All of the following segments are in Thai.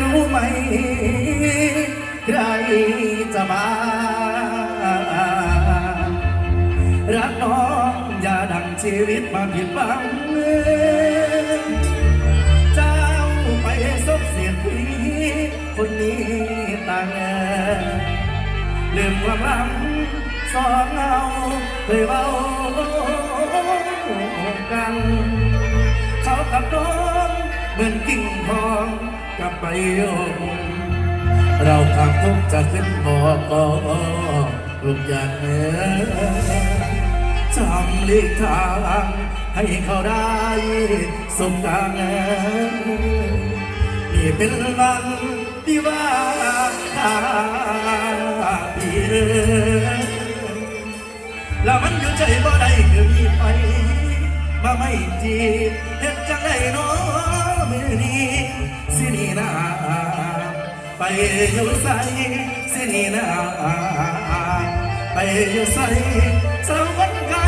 รู้ไหมใครจะมา รักน้องอย่าดังชีวิตมาผิดหวังเจ้าไปซบเสียดผีคนนี้ต่างเลืมความหลังสองเราเคยเว้ากัน เขากับน้องเหมือนกิ่งทอง กับใบโยงเราทางทุกจะขึ้นพอก็ทุกอย่างเนื้อจำลีกทางให้เขาได้สมดังนี่เป็นวันที่ว่าพีแล้วมันอยู่ใจบ่ได้คือมีไปมาไม่จีเฮ็ดจังได้น้อ สินีนาไปอยู่ใสสินีนาไปอยู่ใสสาววันไกล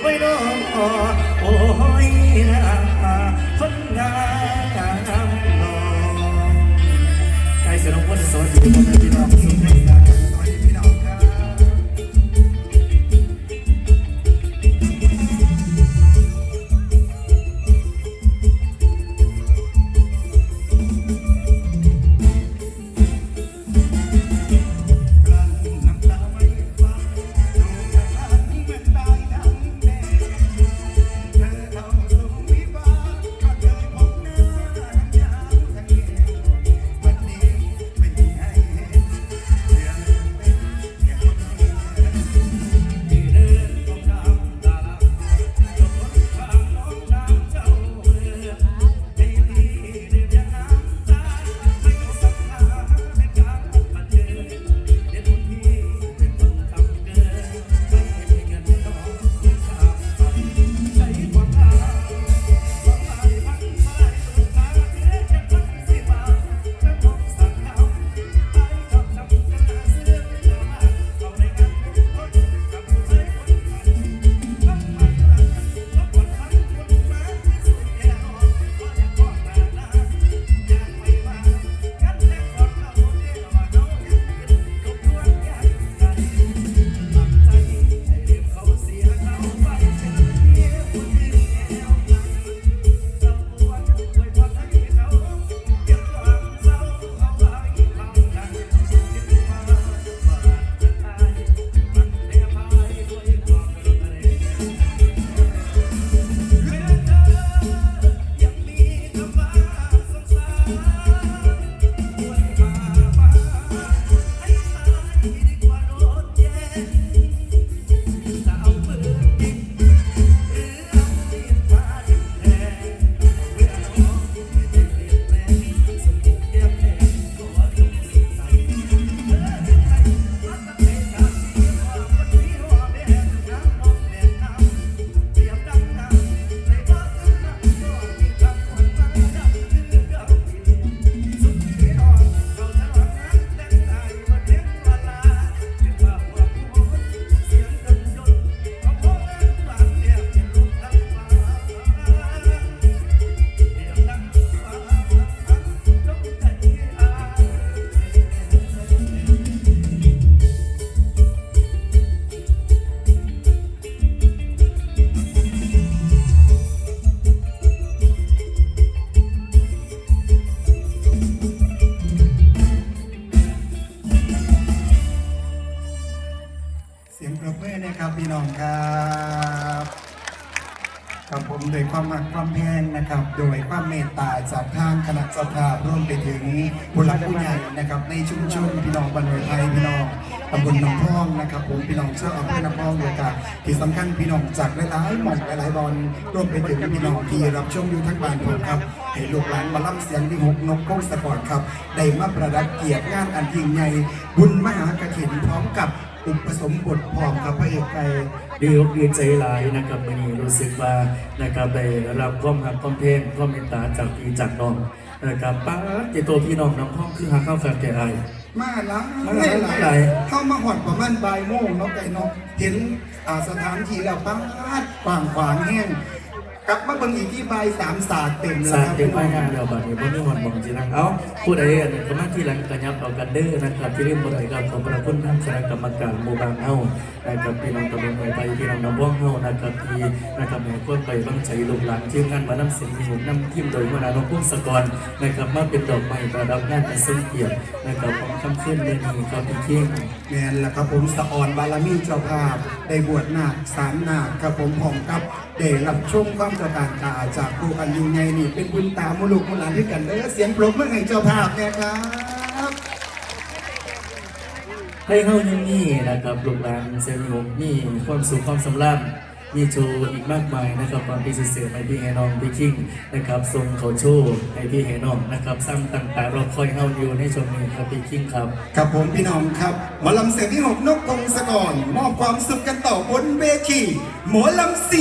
ไว้น้องโอ้ยนะคนงามน้องใกล้จะลงวันสวัสดี รบมือนะครับพี่น้องครับกับผมโดยความรักความแพงนะครับ โดยความเมตตาจากทางคณะสภารวมไปถึงผู้หลักผู้ใหญ่นะครับ ในชุมชนพี่น้องบันไดไทยพี่น้องตำบลหนองพองนะครับ ผมพี่น้องชาวอำเภอหนองพองเลยครับที่สำคัญพี่น้องจากหลายๆหม่องหลายๆบอลรวมไปถึงพี่น้องที่รับชมอยู่ทั้งบ้านผมครับให้ลูกหลานมาล่ำเสียงที่หกนกโก้งสปอร์ตครับได้มาประดับเกียรติงานอันยิ่งใหญ่บุญมหากฐินพร้อมกับ อุปสมบทพร้อมกับพระเอกไก่ดีอกดีใจหลายนะครับวันนี้รู้สึกว่านะครับได้รับความรักความเพลงความเมตตาจากพี่จากน้องนะครับป้าเจตัวพี่น้องน้องห้องคือหาข้าวแฟนแก่ไอมาหลายมาหลายหลายหลายเข้ามาหอดประมาณบ่ายโมงเนาะไก่เนาะเห็นอาสถานที่แล้วป้าดกว้างขวางแห้ง กลับมาเบิ่งอีกที่ใบายสามศาสตร์เต็มแล้วสางครับเต็มไปน้งานเดียวบัดนี้บ่มีหอนบ่งสินังเอ้าผู้ใดอันก็มาที่หลังก็ยับเอากันเด้อนะครับที่เรื่องบ่ได้ครับขอบพระคุณท่านคณะกรรมการหมู่บ้านเฮานะครับพี่น้องตำบลห้วยไปพี่น้องน้ำว่องเฮานะครับที่นะครับให้คนไปบังใจลูกหลานทีมงานมานำเสียงมีหุนนำทีมโดยหัวหน้านพุ่งสกรนะครับมาเป็นดอกไม้ประดับงานอันทรงเกียรตินะครับของค่ำคืนเดือนี้ครับพี่เคียง แมนละครับผมสะออนบารมีเจ้าภาพ ได้บวชนาคสามนาคครับผมผมกับเด้รับชมความกระการตาจากครูอันยูไงนี่ เป็นบุญตามุลุกมุลานที่กันเออเสียงปรบมือให้เจ้าภาพเนี่ยครับให้เฮายังนี่นะครับลูกหลานเซลล์หกมีความสุขความสำราญ มีโชว์อีกมากมายนะครับความพิเศษให้พี่แฮนองพี่คิงนะครับทรงเขาโชว์ให้พี่แฮนองนะครับสร้างต่างๆเราคอยเฮาอยู่ในช่วงนี้ครับพี่คิงครับกับผมพี่น้องครับหมอลำเสียงที่หกนกพงศกรมอบความสุขกันต่อบนเวทีหมอลำเสียง